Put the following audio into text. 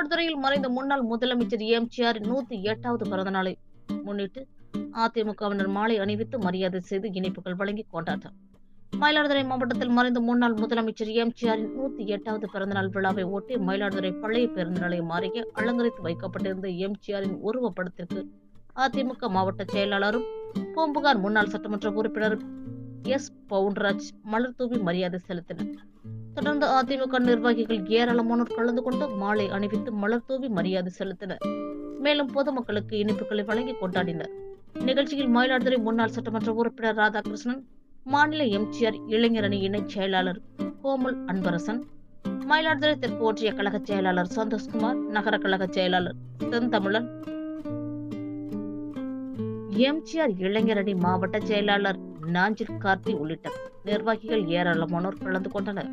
மயிலாடுதுறையில் மறைந்த முன்னாள் முதலமைச்சர் எம்ஜிஆரின் நூத்தி எட்டாவது பிறந்த நாளை முன்னிட்டு அதிமுகவினர் மாலை அணிவித்து மரியாதை செய்து இனிப்புகள் வழங்கி கொண்டாட்டம். மயிலாடுதுறை மாவட்டத்தில் மறைந்த முன்னாள் முதலமைச்சர் எம்ஜிஆரின் நூத்தி எட்டாவது பிறந்தநாள் விழாவை ஒட்டி மயிலாடுதுறை பழைய பேருந்து நிலையம் அருகே அலங்கரித்து வைக்கப்பட்டிருந்த எம்ஜிஆரின் உருவப்படத்திற்கு அதிமுக மாவட்ட செயலாளரும் பூம்புகார் முன்னாள் சட்டமன்ற உறுப்பினரும் எஸ் பவுன்ராஜ் மலர் தூவி மரியாதை செலுத்தினர். தொடர்ந்து அதிமுக நிர்வாகிகள் ஏராளமானோர் கலந்து கொண்டு மாலை அணிவித்து மலர் தூவி மரியாதை செலுத்தினர். மேலும் பொதுமக்களுக்கு இனிப்புகளை வழங்கி கொண்டாடினர். நிகழ்ச்சியில் மயிலாடுதுறை முன்னாள் சட்டமன்ற உறுப்பினர் ராதாகிருஷ்ணன் மாநில எம்ஜிஆர் இளைஞரணி இணைச் செயலாளர் கோமல் அன்பரசன் மயிலாடுதுறை தெற்கு ஒன்றிய கழக செயலாளர் சந்தோஷ்குமார் நகர கழக செயலாளர் செந்தமிழன் எம்ஜிஆர் இளைஞரணி மாவட்ட செயலாளர் நாஞ்சில் கார்த்தி உள்ளிட்ட நிர்வாகிகள் ஏராளமானோர் கலந்து கொண்டனர்.